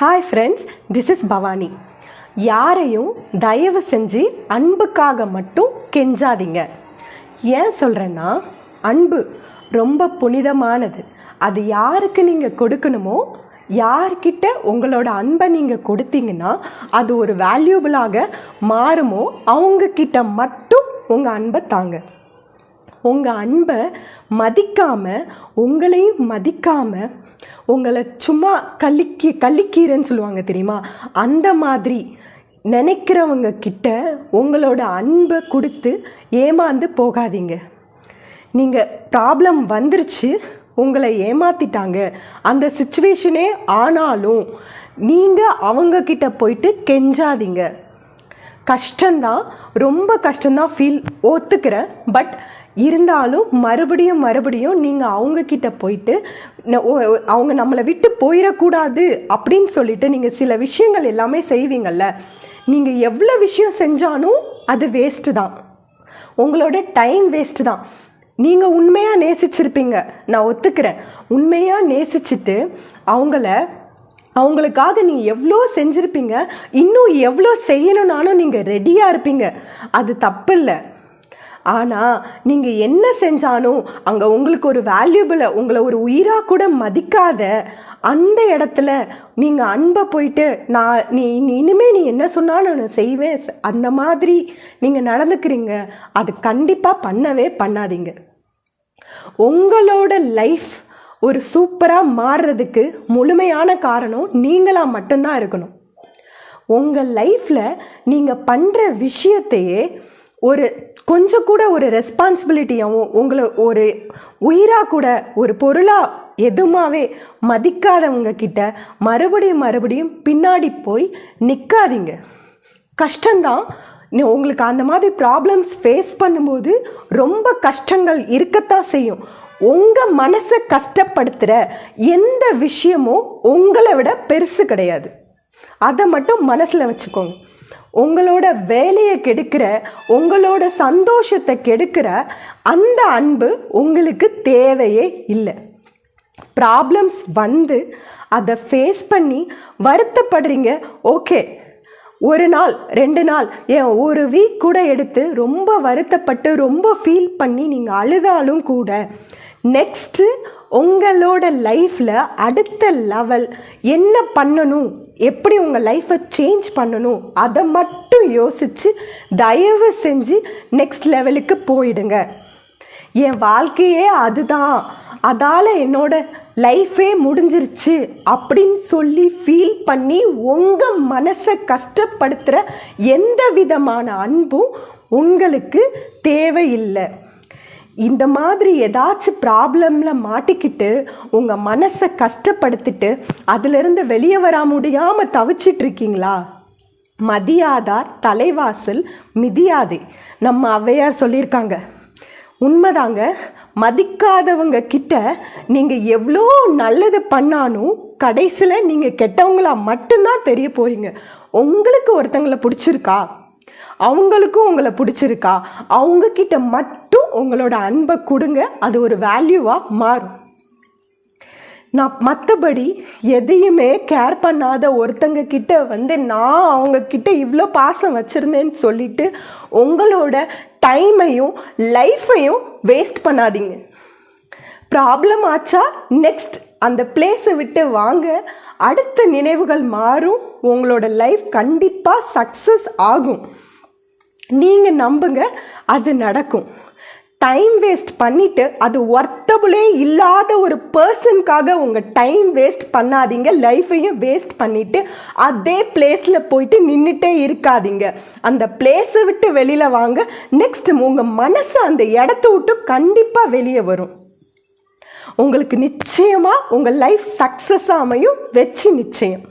Hi friends this is Bhavani யாரையும் தயவு செஞ்சு அன்புக்காக மட்டும் கெஞ்சாதீங்க. ஏன் சொல்கிறேன்னா அன்பு ரொம்ப புனிதமானது. அது யாருக்கு நீங்கள் கொடுக்கணுமோ யார்கிட்ட உங்களோட அன்பை நீங்கள் கொடுத்தீங்கன்னா அது ஒரு வேல்யூபிளாக மாறுமோ அவங்க கிட்ட மட்டும் உங்கள் அன்பை தாங்க. உங்கள் அன்பை மதிக்காமல் உங்களையும் மதிக்காமல் உங்களை சும்மா கல்லிக்கி கல்லிக்கீரைன்னு சொல்லுவாங்க தெரியுமா? அந்த மாதிரி நினைக்கிறவங்க கிட்ட உங்களோட அன்பை கொடுத்து ஏமாந்து போகாதீங்க. நீங்கள் ப்ராப்ளம் வந்துருச்சு உங்களை ஏமாத்திட்டாங்க. அந்த சுச்சுவேஷனே ஆனாலும் நீங்கள் அவங்கக்கிட்ட போயிட்டு கெஞ்சாதீங்க. கஷ்டந்தான் ரொம்ப கஷ்டந்தான் ஃபீல் ஒத்துக்கிறேன். பட் இருந்தாலும் மறுபடியும் மறுபடியும் நீங்கள் அவங்கக்கிட்ட போயிட்டு அவங்க நம்மளை விட்டு போயிடக்கூடாது அப்படின்னு சொல்லிட்டு நீங்கள் சில விஷயங்கள் எல்லாமே செய்வீங்கள்ல நீங்கள் எவ்வளோ விஷயம் செஞ்சாலும் அது வேஸ்ட்டு தான். உங்களோட டைம் வேஸ்ட்டு தான். நீங்கள் உண்மையாக நேசிச்சிருப்பீங்க. நான் ஒத்துக்கிறேன். உண்மையாக நேசிச்சுட்டு அவங்கள அவங்களுக்காக நீ எவ்வளோ செஞ்சுருப்பீங்க இன்னும் எவ்வளோ செய்யணுன்னாலும் நீங்கள் ரெடியாக இருப்பீங்க. அது தப்பு இல்லை ஆனால் நீங்கள் என்ன செஞ்சாலும் அங்கே உங்களுக்கு ஒரு வேல்யூபிளை உங்களை ஒரு உயிராக கூட மதிக்காத அந்த இடத்துல நீங்கள் அன்பை போயிட்டு நான் நீ இனிமேல் நீ என்ன சொன்னாலும் நான் செய்வேன். அந்த மாதிரி நீங்கள் நடந்துக்கிறீங்க. அது கண்டிப்பாக பண்ணவே பண்ணாதீங்க. உங்களோட லைஃப் ஒரு சூப்பராக மாறுறதுக்கு முழுமையான காரணம் நீங்களாக மட்டும்தான் இருக்கணும். உங்கள் லைஃப்பில் நீங்கள் பண்ணுற விஷயத்தையே ஒரு கொஞ்சம் கூட ஒரு ரெஸ்பான்சிபிலிட்டியாகவும் உங்களை ஒரு உயிராக கூட ஒரு பொருளாக எதுமாவே மதிக்காதவங்க கிட்ட மறுபடியும் மறுபடியும் பின்னாடி போய் நிற்காதீங்க கஷ்டம்தான். உங்களுக்கு அந்த மாதிரி ப்ராப்ளம்ஸ் ஃபேஸ் பண்ணும்போது ரொம்ப கஷ்டங்கள் இருக்கத்தான் செய்யும். உங்கள் மனசை கஷ்டப்படுத்துகிற எந்த விஷயமும் உங்களை விட பெருசு கிடையாது. அதை மட்டும் மனசில் வச்சுக்கோங்க. உங்களோட வேலையை கெடுக்கிற உங்களோட சந்தோஷத்தை கெடுக்கிற அந்த அன்பு உங்களுக்கு தேவையே இல்லை. ப்ராப்ளம்ஸ் வந்து அதை ஃபேஸ் பண்ணி வருத்தப்படுறீங்க. ஓகே ஒரு நாள் ரெண்டு நாள் ஏன் ஒரு வீக் கூட எடுத்து ரொம்ப வருத்தப்பட்டு ரொம்ப ஃபீல் பண்ணி நீங்கள் அழுதாலும் கூட நெக்ஸ்ட்டு உங்களோட லைஃப்பில் அடுத்த லெவல் என்ன பண்ணணும்? எப்படி உங்கள் லைஃப்பை சேஞ்ச் பண்ணணும்? அதை மட்டும் யோசித்து தயவு செஞ்சு நெக்ஸ்ட் லெவலுக்கு போயிடுங்க. என் வாழ்க்கையே அதுதான். அதால் என்னோட லைஃபே முடிஞ்சிருச்சு அப்படின்னு சொல்லி ஃபீல் பண்ணி உங்கள் மனசை கஷ்டப்படுத்துகிற எந்த விதமான அன்பும் உங்களுக்கு தேவையில்லை. இந்த மாதிரி ஏதாச்சும் ப்ராப்ளமில் மாட்டிக்கிட்டு உங்கள் மனசை கஷ்டப்படுத்திட்டு அதிலிருந்து வெளியே வர முடியாமல் தவிச்சிட்டு இருக்கீங்களா மதியாதார் தலைவாசல் மிதியாதே. நம்ம அவையார் சொல்லியிருக்காங்க. உண்மைதாங்க மதிக்காதவங்க கிட்ட நீங்கள் எவ்வளோ நல்லது பண்ணாலும் கடைசியில் நீங்கள் கெட்டவங்களா மட்டும்தான் தெரிய போகிறீங்க உங்களுக்கு ஒருத்தங்களை பிடிச்சிருக்கா? அவங்களுக்கும் உங்களை பிடிச்சிருக்கா? அவங்கக்கிட்ட மட்டும் உங்களோட அன்பை கொடுங்க அது ஒரு வேல்யூவாக மாறும். நான் மற்றபடி எதையுமே கேர் பண்ணாத ஒருத்தங்க கிட்ட வந்து நான் அவங்க கிட்ட இவ்வளோ பாசம் வச்சுருந்தேன்னு சொல்லிட்டு உங்களோட டைமையும் லைஃப்பையும் வேஸ்ட் பண்ணாதீங்க. ப்ராப்ளம் ஆச்சா? நெக்ஸ்ட் அந்த பிளேஸை விட்டு வாங்க. அடுத்த நினைவுகள் மாறும். உங்களோட லைஃப் கண்டிப்பாக சக்ஸஸ் ஆகும். நீங்கள் நம்புங்க அது நடக்கும். டைம் வேஸ்ட் பண்ணிட்டு அது ஒர்த்தபுளே இல்லாத ஒரு பர்சனுக்காக உங்கள் டைம் வேஸ்ட் பண்ணாதீங்க லைஃபையும் வேஸ்ட் பண்ணிவிட்டு அதே பிளேஸில் போயிட்டு நின்றுட்டே இருக்காதீங்க. அந்த பிளேஸை விட்டு வெளியில் வாங்க நெக்ஸ்ட் உங்கள் மனசு அந்த இடத்த விட்டு கண்டிப்பாக வெளியே வரும். உங்களுக்கு நிச்சயமாக உங்கள் லைஃப் சக்ஸஸ் அமையும் வெற்றி நிச்சயம்.